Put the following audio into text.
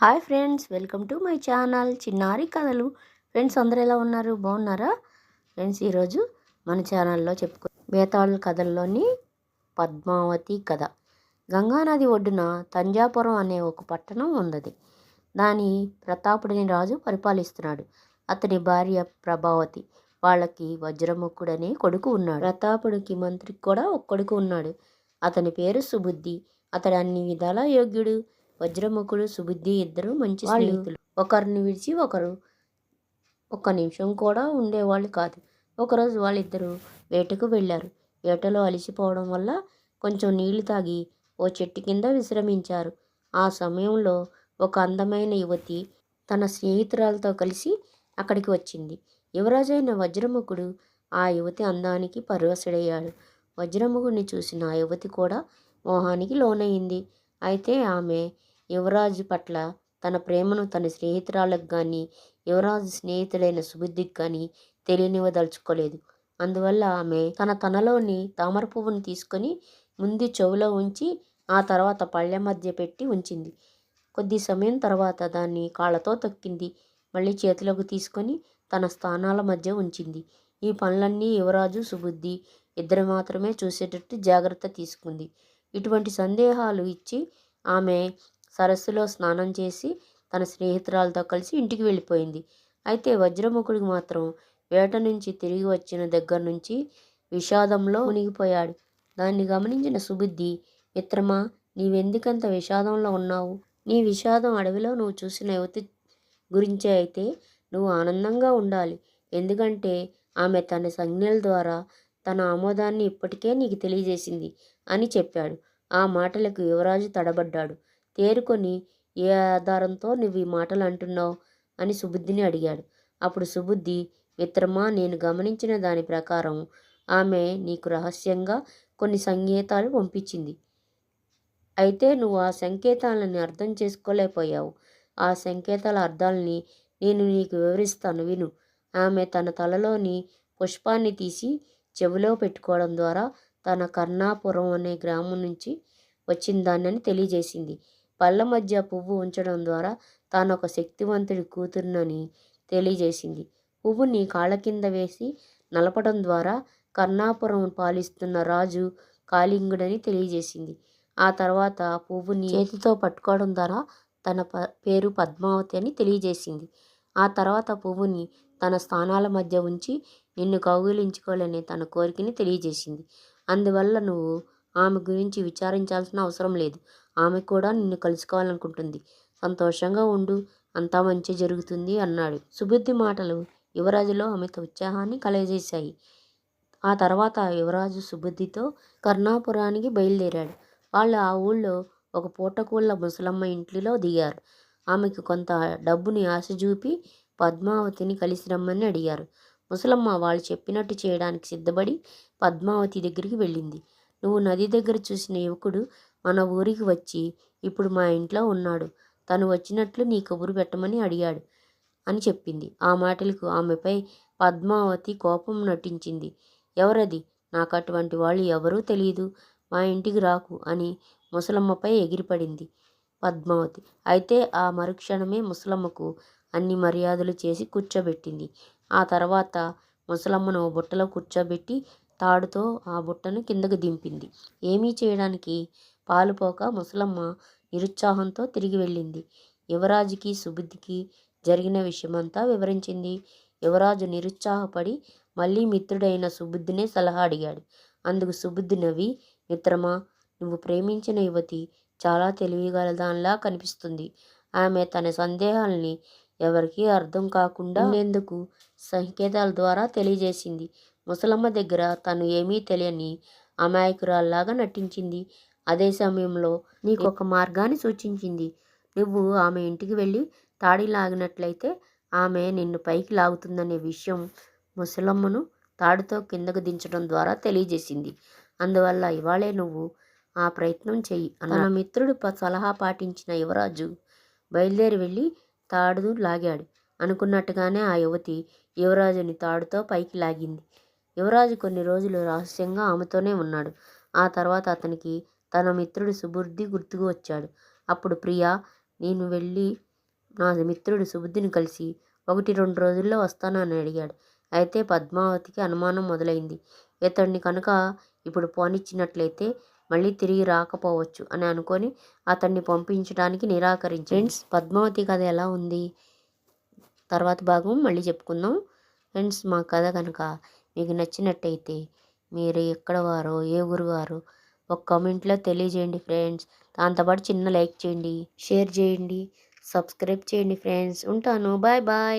Hi friends welcome to my channel చిన్నారి కథలు. Friends అందరూ ఎలా ఉన్నారు? బాగున్నారా? ఫ్రెండ్స్ ఈరోజు మన ఛానల్లో చెప్పుకో బేతాళ్ కథల్లోని పద్మావతి కథ. గంగానది ఒడ్డున తంజాపురం అనే ఒక పట్టణం ఉన్నది. దాని ప్రతాపుడిని రాజు పరిపాలిస్తున్నాడు. అతని భార్య ప్రభావతి వాళ్ళకి వజ్రముఖుడనే కొడుకు ఉన్నాడు. ప్రతాపుడికి మంత్రికి కూడా ఒక కొడుకు ఉన్నాడు. అతని పేరు సుబుద్ధి. అతడు అన్ని విధాల యోగ్యుడు. వజ్రముఖుడు సుబుద్ధి ఇద్దరు మంచి స్నేహితులు. ఒకరిని విడిచి ఒకరు ఒక్క నిమిషం కూడా ఉండేవాళ్ళు కాదు. ఒకరోజు వాళ్ళిద్దరూ వేటకు వెళ్ళారు. వేటలో అలసిపోవడం వల్ల కొంచెం నీళ్ళు తాగి ఓ చెట్టు కింద విశ్రమించారు. ఆ సమయంలో ఒక అందమైన యువతి తన స్నేహితురాలతో కలిసి అక్కడికి వచ్చింది. యువరాజైన వజ్రముఖుడు ఆ యువతి అందానికి పరవశుడయ్యాడు. వజ్రముఖుడిని చూసిన ఆ యువతి కూడా మోహానికి లోనయింది. అయితే ఆమె యువరాజు పట్ల తన ప్రేమను తన స్నేహితురాలకు కానీ యువరాజు స్నేహితుడైన సుబుద్ధికి కానీ తెలియనివ్వదలుచుకోలేదు. అందువల్ల ఆమె తన తనలోని తామర పువ్వును తీసుకొని ముందు చెవులో ఉంచి ఆ తర్వాత పళ్ళె మధ్య పెట్టి ఉంచింది. కొద్ది సమయం తర్వాత దాన్ని కాళ్ళతో తొక్కింది. మళ్ళీ చేతిలోకి తీసుకొని తన స్థానాల మధ్య ఉంచింది. ఈ పనులన్నీ యువరాజు సుబుద్ధి ఇద్దరు మాత్రమే చూసేటట్టు జాగ్రత్త తీసుకుంది. ఇటువంటి సందేహాలు ఇచ్చి ఆమె సరస్సులో స్నానం చేసి తన స్నేహితురాలతో కలిసి ఇంటికి వెళ్ళిపోయింది. అయితే వజ్రముఖుడికి మాత్రం వేట నుంచి తిరిగి వచ్చిన దగ్గర నుంచి విషాదంలో మునిగిపోయాడు. దాన్ని గమనించిన సుబుద్ధి మిత్రమా నీవెందుకంత విషాదంలో ఉన్నావు? నీ విషాదం అడవిలో నువ్వు చూసిన యువతి గురించే అయితే నువ్వు ఆనందంగా ఉండాలి. ఎందుకంటే ఆమె తన సంజ్ఞల ద్వారా తన ఆమోదాన్ని ఇప్పటికే నీకు తెలియజేసింది అని చెప్పాడు. ఆ మాటలకు యువరాజు తడబడ్డాడు. తేరుకొని ఏ ఆధారంతో నువ్వు ఈ మాటలు అంటున్నావు అని సుబుద్ధిని అడిగాడు. అప్పుడు సుబుద్ధి మిత్రమా నేను గమనించిన దాని ప్రకారం ఆమె నీకు రహస్యంగా కొన్ని సంకేతాలు పంపించింది. అయితే నువ్వు ఆ సంకేతాలను అర్థం చేసుకోలేకపోయావు. ఆ సంకేతాల అర్థాలని నేను నీకు వివరిస్తాను విను. ఆమె తన తలలోని పుష్పాన్ని తీసి చెవిలో పెట్టుకోవడం ద్వారా తన కర్ణాపురం అనే గ్రామం నుంచి వచ్చిందానని తెలియజేసింది. పళ్ళ మధ్య పువ్వు ఉంచడం ద్వారా తాను ఒక శక్తివంతుడి కూతురునని తెలియజేసింది. పువ్వుని కాళ్ళ కింద వేసి నలపడం ద్వారా కర్ణాపురం పాలిస్తున్న రాజు కాళింగుడని తెలియజేసింది. ఆ తర్వాత పువ్వుని చేతితో పట్టుకోవడం ద్వారా తన ప పేరు పద్మావతి అని తెలియజేసింది. ఆ తర్వాత పువ్వుని తన స్థానాల మధ్య ఉంచి నిన్ను కౌగులించుకోవాలనే తన కోరికని తెలియజేసింది. అందువల్ల నువ్వు ఆమె గురించి విచారించాల్సిన అవసరం లేదు. ఆమె కూడా నిన్ను కలుసుకోవాలనుకుంటుంది. సంతోషంగా ఉండు. అంతా మంచి జరుగుతుంది అన్నాడు. సుబుద్ధి మాటలు యువరాజులో అమిత ఉత్సాహాన్ని కలగజేశాయి. ఆ తర్వాత యువరాజు సుబుద్ధితో కర్ణాపురానికి బయలుదేరాడు. వాళ్ళు ఆ ఊళ్ళో ఒక పూటకూళ్ళ ముసలమ్మ ఇంట్లో దిగారు. ఆమెకు కొంత డబ్బుని ఆశ చూపి పద్మావతిని కలిసి రమ్మని అడిగారు. ముసలమ్మ వాళ్ళు చెప్పినట్టు చేయడానికి సిద్ధపడి పద్మావతి దగ్గరికి వెళ్ళింది. నువ్వు నది దగ్గర చూసిన యువకుడు మన ఊరికి వచ్చి ఇప్పుడు మా ఇంట్లో ఉన్నాడు. తను వచ్చినట్లు నీ కబురు పెట్టమని అడిగాడు అని చెప్పింది. ఆ మాటలకు ఆమెపై పద్మావతి కోపం నటించింది. ఎవరది? నాకు అటువంటి వాళ్ళు ఎవరూ తెలియదు మా ఇంటికి రాకు అని ముసలమ్మపై ఎగిరిపడింది పద్మావతి. అయితే ఆ మరుక్షణమే ముసలమ్మకు అన్ని మర్యాదలు చేసి కూర్చోబెట్టింది. ఆ తర్వాత ముసలమ్మను బుట్టలో కూర్చోబెట్టి తాడుతో ఆ బుట్టను కిందకు దింపింది. ఏమీ చేయడానికి? పాలుపోక ముసలమ్మ నిరుత్సాహంతో తిరిగి వెళ్ళింది. యువరాజుకి సుబుద్ధికి జరిగిన విషయమంతా వివరించింది. యువరాజు నిరుత్సాహపడి మళ్ళీ మిత్రుడైన సుబుద్ధినే సలహా అడిగాడు. అందుకు సుబుద్ధి నవ్వి మిత్రమా నువ్వు ప్రేమించిన యువతి చాలా తెలివిగలదానిలా కనిపిస్తుంది. ఆమె తన సందేహాల్ని ఎవరికీ అర్థం కాకుండా ఉండేందుకు సంకేతాల ద్వారా తెలియజేసింది. ముసలమ్మ దగ్గర తను ఏమీ తెలియని అమాయకురాల్లాగా నటించింది. అదే సమయంలో నీకు ఒక మార్గాన్ని సూచించింది. నువ్వు ఆమె ఇంటికి వెళ్ళి తాడి లాగినట్లయితే ఆమె నిన్ను పైకి లాగుతుందనే విషయం ముసలమ్మను తాడుతో కిందకు దించడం ద్వారా తెలియజేసింది. అందువల్ల ఇవాళే నువ్వు ఆ ప్రయత్నం చెయ్యి తన మిత్రుడు సలహా పాటించిన యువరాజు బయలుదేరి వెళ్ళి తాడు లాగాడు. అనుకున్నట్టుగానే ఆ యువతి యువరాజుని తాడుతో పైకి లాగింది. యువరాజు కొన్ని రోజులు రహస్యంగా ఆమెతోనే ఉన్నాడు. ఆ తర్వాత అతనికి తన మిత్రుడు సుబుద్ధి గుర్తుకు వచ్చాడు. అప్పుడు ప్రియా నేను వెళ్ళి నా మిత్రుడు సుబుద్ధిని కలిసి ఒకటి రెండు రోజుల్లో వస్తానని అడిగాడు. అయితే పద్మావతికి అనుమానం మొదలైంది. ఇతడిని కనుక ఇప్పుడు పోనిచ్చినట్లయితే మళ్ళీ తిరిగి రాకపోవచ్చు అని అనుకొని అతన్ని పంపించడానికి నిరాకరించి ఫ్రెండ్స్ పద్మావతి కథ ఎలా ఉంది? తర్వాత భాగం మళ్ళీ చెప్పుకుందాం. ఫ్రెండ్స్ మా కథ కనుక మీకు నచ్చినట్టయితే మీరు ఎక్కడ వారో ఏ ఊరు వారో ఒక కామెంట్లో తెలియజేయండి ఫ్రెండ్స్ దాంతోపాటు చిన్న లైక్ చేయండి షేర్ చేయండి సబ్స్క్రైబ్ చేయండి ఫ్రెండ్స్ ఉంటాను. Bye bye